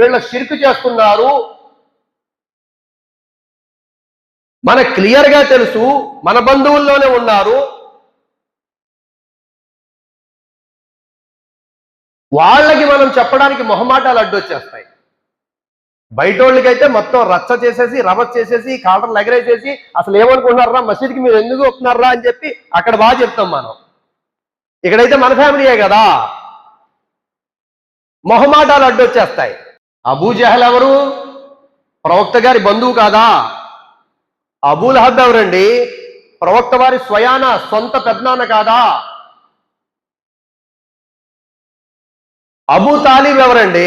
వీళ్ళ షిర్క్ చేస్తున్నారు. మన క్లియర్గా తెలుసు మన బంధువుల్లోనే ఉన్నారు. వాళ్ళకి మనం చెప్పడానికి మొహమాటాలు అడ్డొచ్చేస్తాయి. బయటోళ్ళకైతే మొత్తం రచ్చ చేసేసి రవత్ చేసేసి కాలర్లు ఎగరేసేసి అసలు ఏమనుకుంటున్నారా మసీద్కి మీరు ఎందుకు వస్తున్నారా అని చెప్పి అక్కడ బాగా చెప్తాం మనం. ఇక్కడైతే మన ఫ్యామిలీయే కదా. మొహమాటాలు అడ్డొచ్చేస్తాయి. అబూ జహల్ ఎవరు? ప్రవక్త గారి బంధువు కాదా? అబూల్ హబ్ ఎవరండి? ప్రవక్త వారి స్వయాన సొంత పెద్దనాన్న కాదా? అబూ తాలీబ్ ఎవరండి?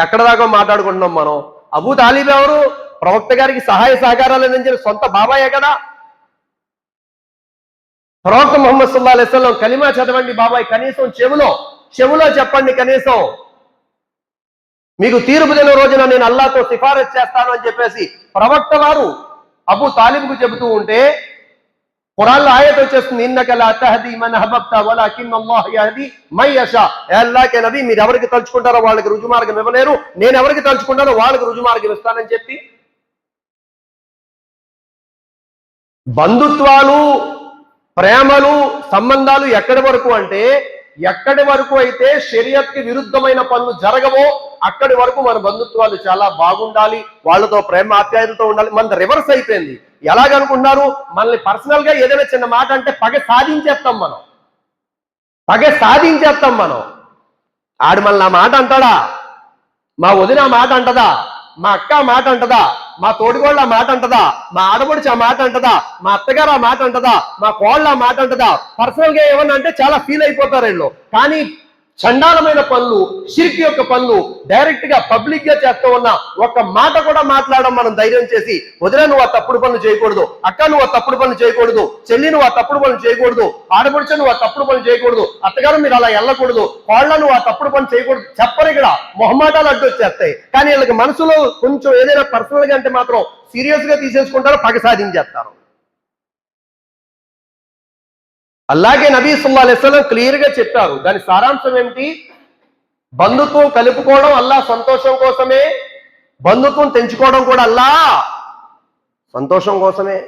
ఎక్కడ దాకా మాట్లాడుకుంటున్నాం మనం? అబూ తాలీబ్ ఎవరు? ప్రవక్త గారికి సహాయ సహకారాలు అందించిన సొంత బాబాయే కదా? ప్రవక్త ముహమ్మద్ సుల్లా అలైస్లం కలిమా చదవండి బాబాయ్ కనీసం చెవులో చెవులో చెప్పండి కనీసం. మీకు తీర్పు దిన రోజున నేను అల్లాతో సిఫారసు చేస్తాను అని చెప్పేసి ప్రవక్త వారు అబు తాలిబ్కు చెబుతూ ఉంటే ఖురాన్లో ఆయత వచ్చేస్తుంది ఇన్నకల అతహది మన హబబ్త వలాకిన్ అల్లాహ్ యహది మై యషా. ఏ నబీ మీరు ఎవరికి తలుచుకుంటారో వాళ్ళకి రుజుమార్గం ఇవ్వలేరు నేను ఎవరికి తలుచుకుంటానో వాళ్ళకి రుజుమార్గం ఇస్తానని చెప్పి బంధుత్వాలు ప్రేమలు సంబంధాలు ఎక్కడి వరకు అంటే ఎక్కడి వరకు అయితే శరీరత్కి విరుద్ధమైన పనులు జరగవో అక్కడి వరకు మన బంధుత్వాలు చాలా బాగుండాలి వాళ్ళతో ప్రేమ ఆప్యాయతతో ఉండాలి. మన రివర్స్ అయిపోయింది. ఎలాగనుకున్నారు మనల్ని పర్సనల్గా ఏదైనా చిన్న మాట అంటే పగ సాధించేస్తాం మనం. పగ సాధించేస్తాం మనం. ఆడు మన నా మాట అంటాడా? మా వదిన మాట అంటదా? మా అక్క మాట అంటదా? మా తోడిగోళ్ళ మాట అంటదా? మా ఆడపడుచు ఆ మాట అంటదా? మా అత్తగారు ఆ మాట అంటదా? మా కోళ్ళ మాట అంటదా? పర్సనల్గా ఏమన్నా అంటే చాలా ఫీల్ అయిపోతారు వీళ్ళు. కానీ చండాలమైన పనులు షిర్క్ యొక్క పనులు డైరెక్ట్గా పబ్లిక్గా చేస్తూ ఉన్న ఒక్క మాట కూడా మాట్లాడడం మనం ధైర్యం చేసి వదిలే నువ్వు ఆ తప్పుడు పనులు చేయకూడదు. అక్క నువ్వు ఆ తప్పుడు పనులు చేయకూడదు. చెల్లి నువ్వు ఆ తప్పుడు పనులు చేయకూడదు. ఆడపడుచు నువ్వు ఆ తప్పుడు పనులు చేయకూడదు. అత్తగారు మీరు అలా వెళ్ళకూడదు. కోళ్ళ నువ్వు ఆ తప్పుడు పని చేయకూడదు. చెప్పరు ఇక్కడ. మొహమాటాలు అడ్డు వచ్చేస్తాయి. కానీ వీళ్ళకి మనసులో కొంచెం ఏదైనా పర్సనల్గా అంటే మాత్రం సీరియస్గా తీసేసుకుంటారు పగ సాధించేస్తారు. అలాగే నబీ సుల్లా అలైస్లం క్లియర్గా చెప్పారు. దాని సారాంశం ఏమిటి? బంధుత్వం కలుపుకోవడం అల్లా సంతోషం కోసమే బంధుత్వం తెంచుకోవడం కూడా అల్లా సంతోషం కోసమే.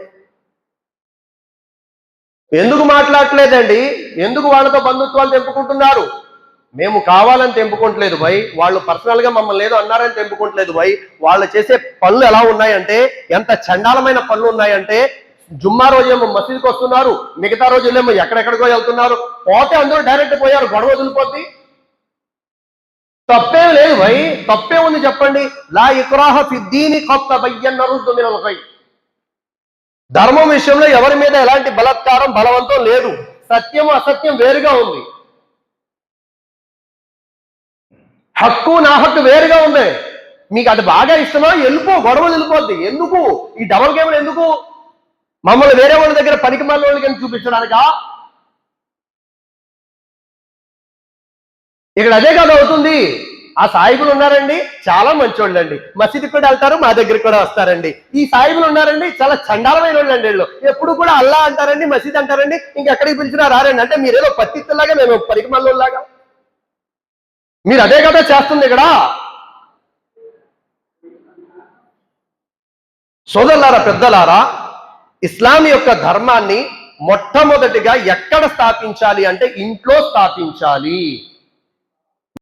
ఎందుకు మాట్లాడట్లేదండి? ఎందుకు వాళ్ళతో బంధుత్వాలు తెంపుకుంటున్నారు? మేము కావాలని తెంపుకోవట్లేదు భయ్. వాళ్ళు పర్సనల్గా మమ్మల్ని ఏదో అన్నారని తెంపుకోవట్లేదు భయ్. వాళ్ళు చేసే పనులు ఎలా ఉన్నాయంటే ఎంత చండాలమైన పనులు ఉన్నాయంటే జుమ్మా రోజేమో మసీద్కి వస్తున్నారు మిగతా రోజులేమో ఎక్కడెక్కడికో వెళ్తున్నారు. పోతే అందరూ డైరెక్ట్ పోయారు గొడవ వదిలిపోద్ది. తప్పేం లేదు భయ్ తప్పే ఉంది చెప్పండి. లా ఇక్రాహ ఫిద్దీని కొత్త బయ్యన్న రుద్దు మినల్ ధర్మం విషయంలో ఎవరి మీద ఎలాంటి బలత్కారం బలవంతం లేదు. సత్యం అసత్యం వేరుగా ఉంది. హక్కు నా హక్కు వేరుగా ఉంది. మీకు అది బాగా ఇష్టమా? వెళ్ళిపో గొడవలు వెళ్ళిపోద్ది ఎందుకు? ఈ డబల్ గేమ్లు ఎందుకు? మమ్మల్ని వేరే వాళ్ళ దగ్గర పనికి మళ్ళీ వాళ్ళకి చూపించడానికా? ఇక్కడ అదే కదా అవుతుంది. ఆ సాయిబులు ఉన్నారండి చాలా మంచోళ్ళండి. మసీదు కూడా వెళ్తారు మా దగ్గరికి కూడా వస్తారండి. ఈ సాయిబులు ఉన్నారండి చాలా చండాలమైన వాళ్ళండి వీళ్ళు. ఎప్పుడు కూడా అల్లా అంటారండి మసీద్ అంటారండి ఇంకెక్కడికి పిలిచినా రారండి. అంటే మీరేదో పత్తిత్తులాగా మేము పనికి మళ్ళోళ్ళలాగా మీరు అదే కదా చేస్తుంది ఇక్కడ. సోదరులారా పెద్దలారా ఇస్లాం యొక్క ధర్మాన్ని మొట్టమొదటిగా ఎక్కడ స్థాపించాలి అంటే ఇంట్లో స్థాపించాలి.